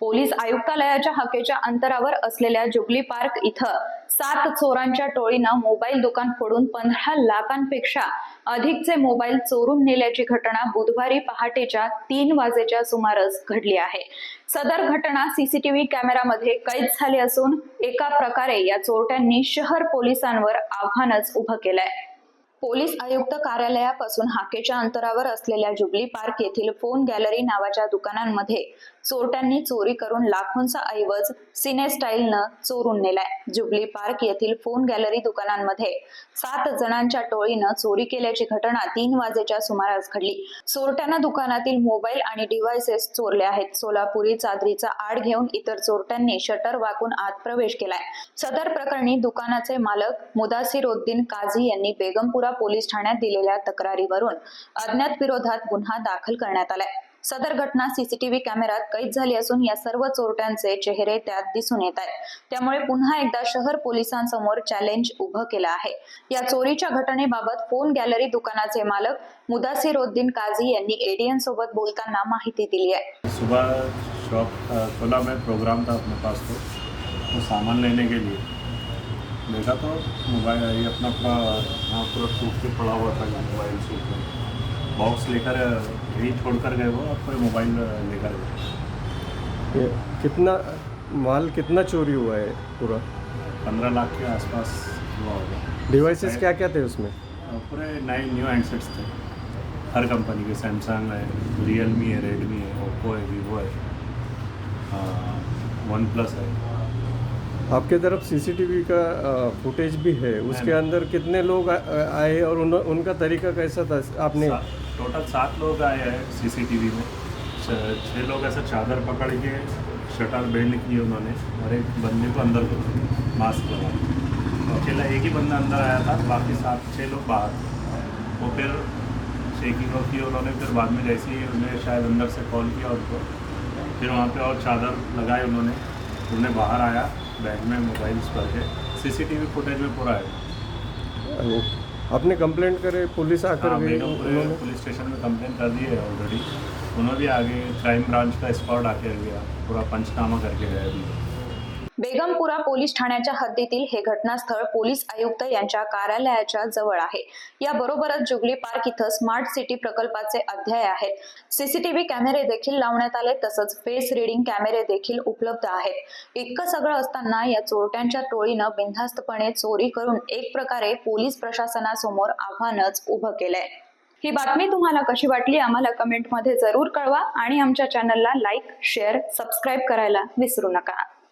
Police आयुक्तालयाच्या हाकेच्या अंतरावर असलेल्या जुबली पार्क इथं सात चोरांच्या टोळीनं मोबाईल दुकान फोडून पंधरा लाखांपेक्षा अधिकचे मोबाईल चोरून नेल्याची घटना बुधवारी पहाटेच्या तीन वाजेच्या सुमारास घडली आहे. सदर घटना सीसीटीव्ही कॅमेरामध्ये कैद झाली असून एका प्रकारे या चोरट्यांनी शहर पोलिसांवर आव्हानच उभं केलंय. पोलीस आयुक्त कार्यालयापासून हाकेच्या अंतरावर असलेल्या जुबली पार्क येथील फोन गॅलरी नावाच्या दुकानांमध्ये चोरट्यांनी चोरी करून लाखोंचा ऐवज सिने स्टाईलनं चोरून नेलाय. जुबली पार्क येथील फोन गॅलरी दुकानांमध्ये सात जणांच्या टोळीनं चोरी केल्याची घटना तीन वाजेच्या सुमारास घडली. चोरट्यानं दुकानातील मोबाईल आणि डिव्हायसेस चोरले आहेत. सोलापुरी चादरीचा आड घेऊन इतर चोरट्यांनी शटर वाकून आत प्रवेश केलाय. सदर प्रकरणी दुकानाचे मालक मुदासिरोद्दीन काझी यांनी बेगमपुरा पोलीस ठाण्यात दिलेल्या तक्रारीवरून अज्ञात विरोधात गुन्हा दाखल करण्यात आलाय. सदर घटना सीसीटीव्ही कॅमेऱ्यात कैद झाली असून या सर्व चोरट्यांचे चेहरे त्यात दिसून येत आहेत. त्यामुळे पुन्हा एकदा शहर पोलिसांसमोर चॅलेंज उभं केलं आहे. या चोरीच्या घटनेबाबत फोन गॅलरी दुकानाचे मालक मुदासिरुद्दीन काझी यांनी एडीएन सोबत बोलताना माहिती दिली आहे. सुबह शॉप खुला खोला में प्रोग्राम था अपने पास तो। तो सामान लेने के लिए। देखा तो मोबाइल ये अपना पूरा यहाँ पूरा टूट के पड़ा हुआ था मोबाइल से। बॉक्स लेकर यही छोड़ कर गए वो और पूरे मोबाइल लेकर गए। कितना माल कितना चोरी हुआ है पूरा? पंद्रह लाख के आसपास हुआ होगा। डिवाइसेस क्या क्या थे उसमें? पूरे नए न्यू हैंडसेट्स थे। हर कंपनी के सैमसंग है रियल मी है रेडमी है ओप्पो है वीवो है। वन प्लस है। आपके तरफ़ सीसीटीवी का फुटेज भी है। उसके अंदर कितने लोग आए और उन, उनका तरीका कैसा था? आपने टोटल सात लोग आए हैं सीसीटीवी में। छः लोग ऐसे चादर पकड़ के शटर बेंड किए उन्होंने और एक बंदे को अंदर मास्क लगा। अकेला एक ही बंदा अंदर आया था, बाकी सात छः लोग बाहर। वो फिर चेकिंग और की उन्होंने, फिर बाद में जैसे ही उन्हें शायद अंदर से कॉल किया उनको, फिर वहाँ पे और चादर लगाए उन्होंने। उन्हें बाहर आया, बैग में मोबाइल्स भर के। सीसीटीवी फुटेज में पूरा है। आपने कंप्लेंट करे पुलिस आकर हाँ मैंने पुलिस स्टेशन में कंप्लेन कर दी है ऑलरेडी उन्होंने भी आगे क्राइम ब्रांच का स्क्वाड आके गया पूरा पंचनामा करके गया अभी। बेगमपुरा पोलीस ठाण्याच्या हद्दीतील हे घटनास्थळ पोलीस आयुक्त यांच्या कार्यालयाच्या जवळ आहे. याबरोबरच जुबली पार्क इथं स्मार्ट सिटी प्रकल्पाचे अध्याय आहेत. सीसीटीव्ही कॅमेरे देखील लावण्यात आले तसंच फेस रिडिंग कॅमेरे देखील उपलब्ध आहेत. इतकं सगळं असताना या चोरट्यांच्या टोळीनं बिनधास्तपणे चोरी करून एक प्रकारे पोलीस प्रशासनासमोर आव्हानच उभं केलंय. ही बातमी तुम्हाला कशी वाटली आम्हाला कमेंटमध्ये जरूर कळवा आणि आमच्या चॅनलला लाईक शेअर सबस्क्राईब करायला विसरू नका.